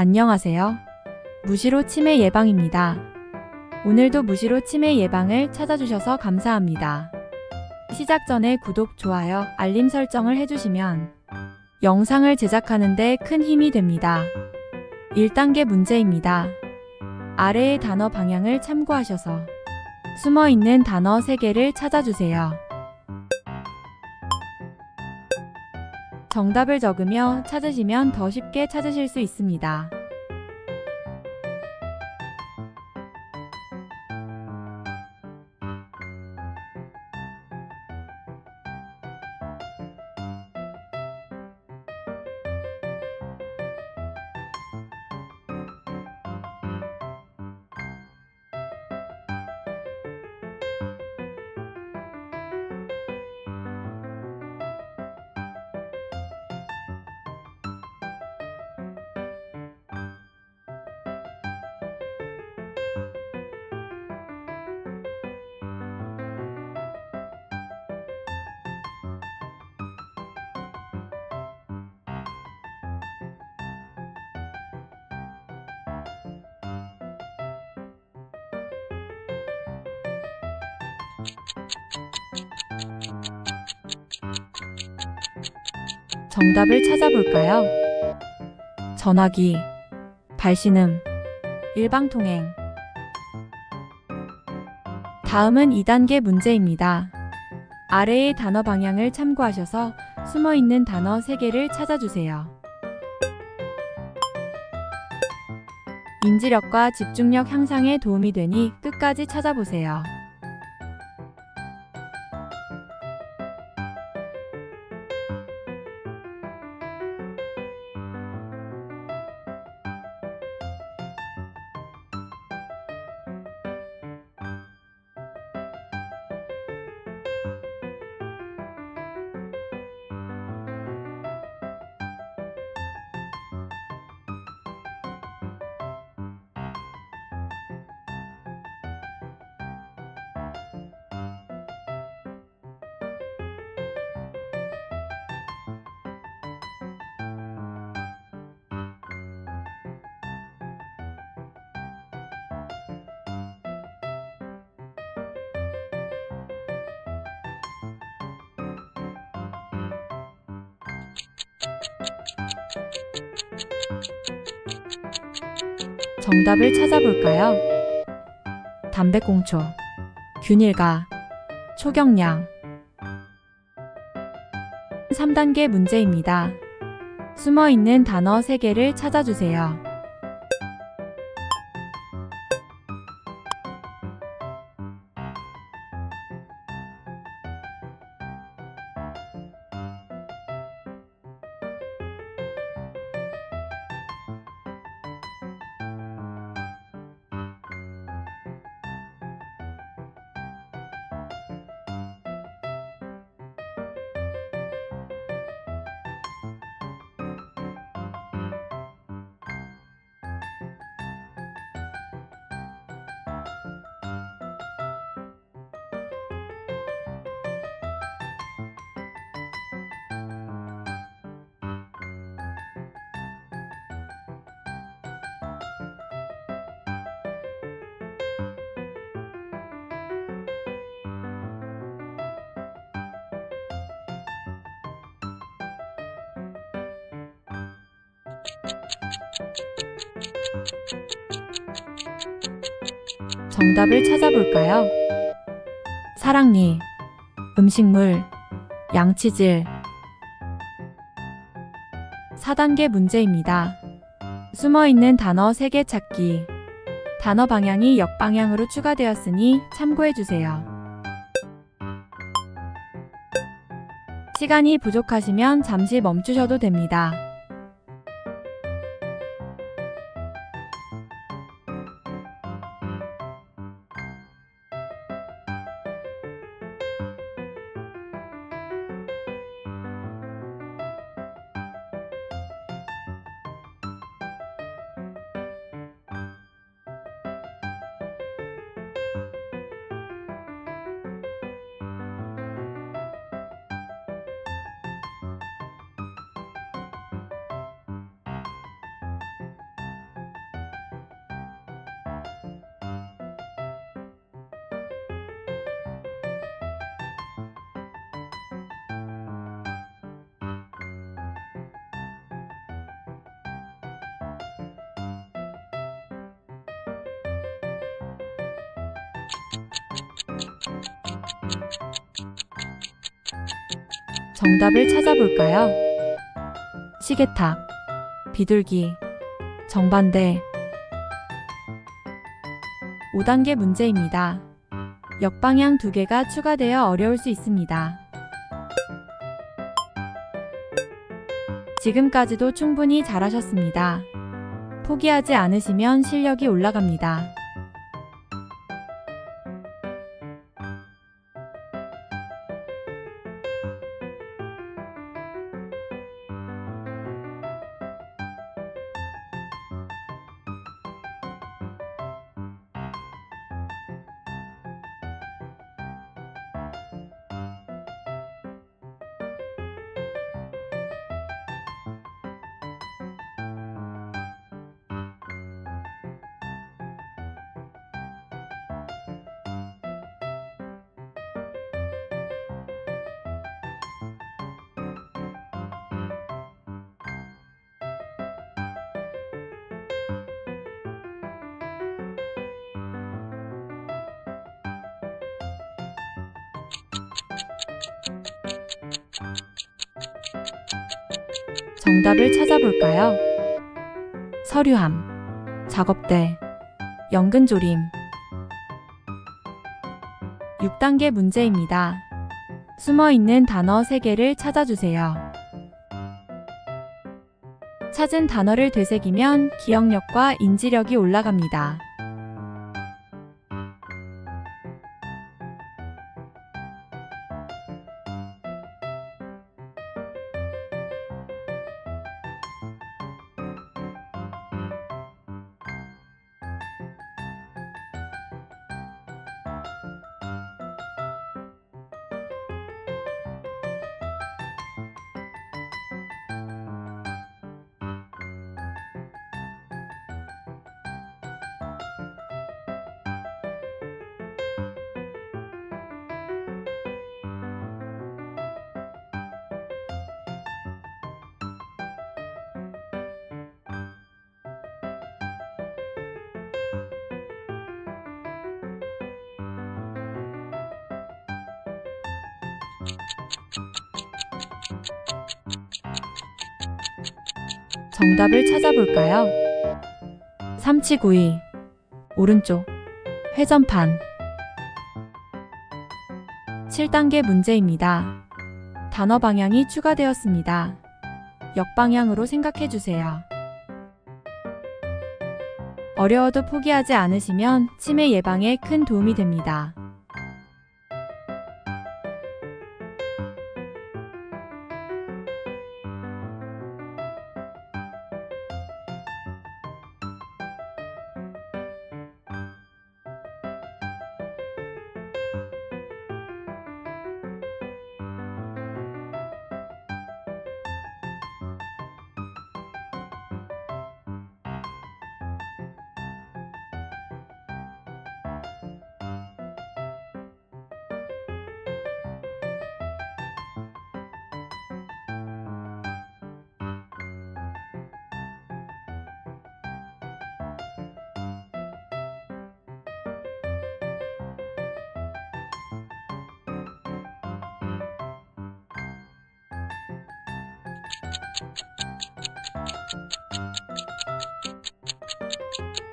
안녕하세요. 무시로 치매 예방입니다. 오늘도 무시로 치매 예방을 찾아주셔서 감사합니다. 시작 전에 구독, 좋아요, 알림 설정을 해주시면 영상을 제작하는데 큰 힘이 됩니다. 1단계 문제입니다. 아래의 단어 방향을 참고하셔서 숨어 있는 단어 3개를 찾아주세요. 정답을 적으며 찾으시면 더 쉽게 찾으실 수 있습니다. 정답을 찾아볼까요? 전화기, 발신음, 일방통행. 다음은 2단계 문제입니다. 아래의 단어 방향을 참고하셔서 숨어 있는 단어 3개를 찾아주세요. 인지력과 집중력 향상에 도움이 되니 끝까지 찾아보세요. 정답을 찾아볼까요? 담배꽁초, 균일가, 초경량. 3단계 문제입니다. 숨어 있는 단어 3개를 찾아주세요. 정답을 찾아볼까요? 사랑니, 음식물, 양치질. 4단계 문제입니다. 숨어 있는 단어 3개 찾기. 단어 방향이 역방향으로 추가되었으니 참고해 주세요. 시간이 부족하시면 잠시 멈추셔도 됩니다. 정답을 찾아볼까요? 시계탑, 비둘기, 정반대. 5단계 문제입니다. 역방향 두 개가 추가되어 어려울 수 있습니다. 지금까지도 충분히 잘하셨습니다. 포기하지 않으시면 실력이 올라갑니다. 정답을 찾아볼까요? 서류함, 작업대, 연근조림. 6단계 문제입니다. 숨어 있는 단어 3개를 찾아주세요. 찾은 단어를 되새기면 기억력과 인지력이 올라갑니다. 정답을 찾아볼까요? 삼치구이, 오른쪽, 회전판. 7단계 문제입니다. 단어 방향이 추가되었습니다. 역방향으로 생각해 주세요. 어려워도 포기하지 않으시면 치매 예방에 큰 도움이 됩니다.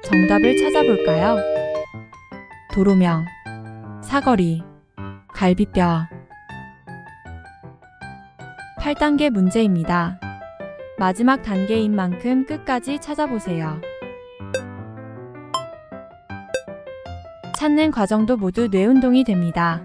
정답을 찾아볼까요? 도로명, 사거리, 갈비뼈. 8단계 문제입니다. 마지막 단계인 만큼 끝까지 찾아보세요. 찾는 과정도 모두 뇌 운동이 됩니다.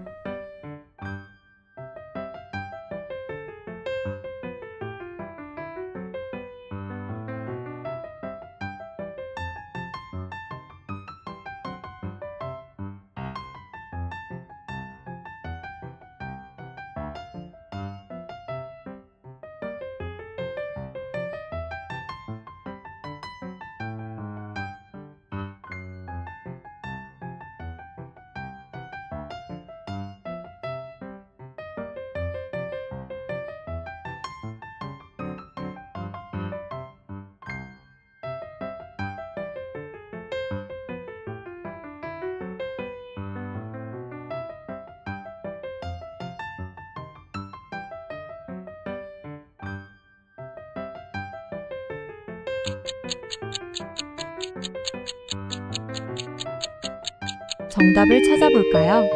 정답을 찾아볼까요?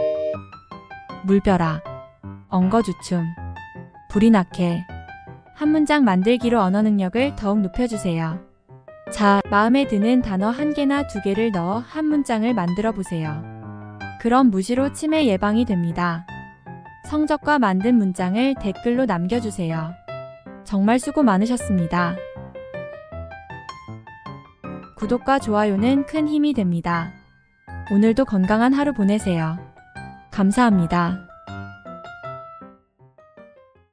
물벼락, 엉거주춤, 불이 나게. 한 문장 만들기로 언어 능력을 더욱 높여주세요. 자, 마음에 드는 단어 한 개나 두 개를 넣어 한 문장을 만들어 보세요. 그럼 무시로 치매 예방이 됩니다. 성적과 만든 문장을 댓글로 남겨주세요. 정말 수고 많으셨습니다. 구독과 좋아요는 큰 힘이 됩니다. 오늘도 건강한 하루 보내세요. 감사합니다.